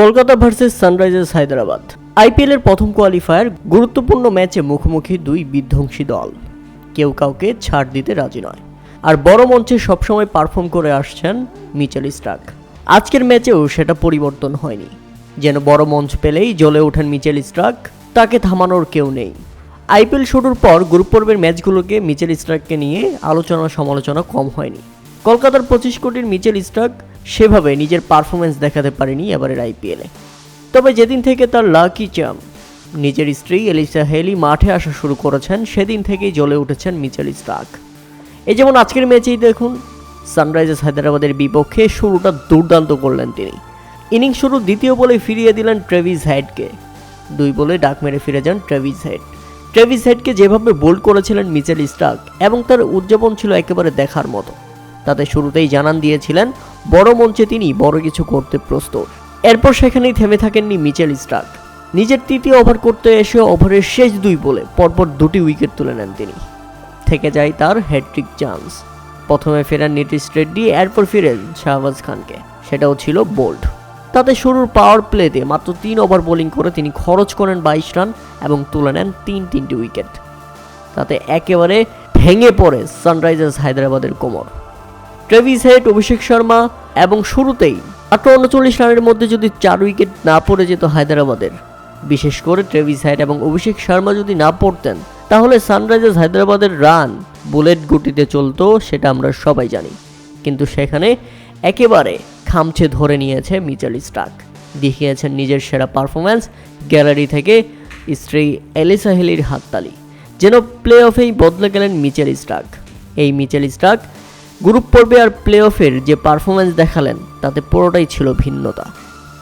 Kolkata versus Sunrisers Hyderabad. IPL এর প্রথম qualifier গুরুত্বপূর্ণ ম্যাচে মুখোমুখি দুই বিধ্বংসী দল। কেউ কাউকে ছাড় দিতে রাজি নয়। আর বড় মঞ্চে সবসময় পারফর্ম করে আসছেন মিচেল স্টার্ক আজকের ম্যাচেও সেটা পরিবর্তন হয়নি। যেন বড় মঞ্চ পেলেই জ্বলে ওঠেন মিচেল স্টার্ক তাকে থামানোর কেউ নেই। আইপিএল শুরুর পর গ্রুপ পর্বের ম্যাচগুলোকে মিচেল স্টার্ককে নিয়ে আলোচনা সমালোচনা কম হয়নি। কলকাতার পঁচিশ কোটির মিচেল স্টার্ক সেভাবে নিজের পারফরমেন্স দেখাতে পারেনি এবারের আইপিএলে তবে যেদিন থেকে তার লাকি চাম নিজের স্ত্রী এলিসা হেলি মাঠে আসা শুরু করেছেন, সেদিন থেকেই জ্বলে উঠেছেন মিচেল স্টার্ক। এই যেমন আজকের ম্যাচেই দেখুন, সানরাইজার্স হায়দ্রাবাদের বিপক্ষে শুরুটা দুর্দান্ত করলেন তিনি। ইনিংস শুরু দ্বিতীয় বলে ফিরিয়ে দিলেন ট্রেভিস হেডকে দুই বলে ডাক মেরে ফিরে যান ট্রেভিস হেড ট্রেভিস হেডকে যেভাবে বোল্ড করেছিলেন মিচেল স্টার্ক, এবং তার উদযাপন ছিল একেবারে দেখার মতো। তাতে শুরুতেই জানান দিয়েছিলেন, বড় মঞ্চে তিনি বড় কিছু করতে প্রস্তুত। এরপর সেখানেই থেমে থাকেননি মিচেল স্টার্ক। নিজের তৃতীয় ওভার করতে এসে ওভারের শেষ দুই বলে পরপর দুটি উইকেট তুলে নেন তিনি। থেকে যায় তার হ্যাট্রিক চান্স। প্রথমে ফেরান নীতিশ রেড্ডি, এরপর ফিরেন শাহবাজ খানকে। সেটাও ছিল বোল্ড। তাতে শুরুর পাওয়ার প্লেতে মাত্র তিন ওভার বোলিং করে তিনি খরচ করেন বাইশ রান এবং তুলে নেন তিন তিনটি উইকেট। তাতে একেবারে ভেঙে পড়ে সানরাইজার্স হায়দ্রাবাদের কোমর। ট্রেভিস হেড, অভিষেক শর্মা, এবং শুরুতেই মাত্র উনচল্লিশ রানের মধ্যে যদি চার উইকেট না পড়ে যেত হায়দ্রাবাদের। বিশেষ করে ট্রেভিস হেড এবং অভিষেক শর্মা যদি না পড়তেন, তাহলে সানরাইজার্স হায়দ্রাবাদের রান বুলেট গতিতে চলতো, সেটা আমরা সবাই জানি। কিন্তু সেখানে একেবারে খামছে ধরে নিয়েছে মিচেল স্টার্ক দেখিয়েছেন নিজের সেরা পারফরম্যান্স গ্যালারি থেকে স্ত্রী এলিসা হেলির হাততালি, যেন প্লে অফেই বদলে গেলেন মিচেল স্টার্ক এই মিচেল স্টার্ক গ্রুপ পর্বে আর প্লে অফের যে পারফরমেন্স দেখালেন তাতে পুরোটাই ছিল ভিন্নতা।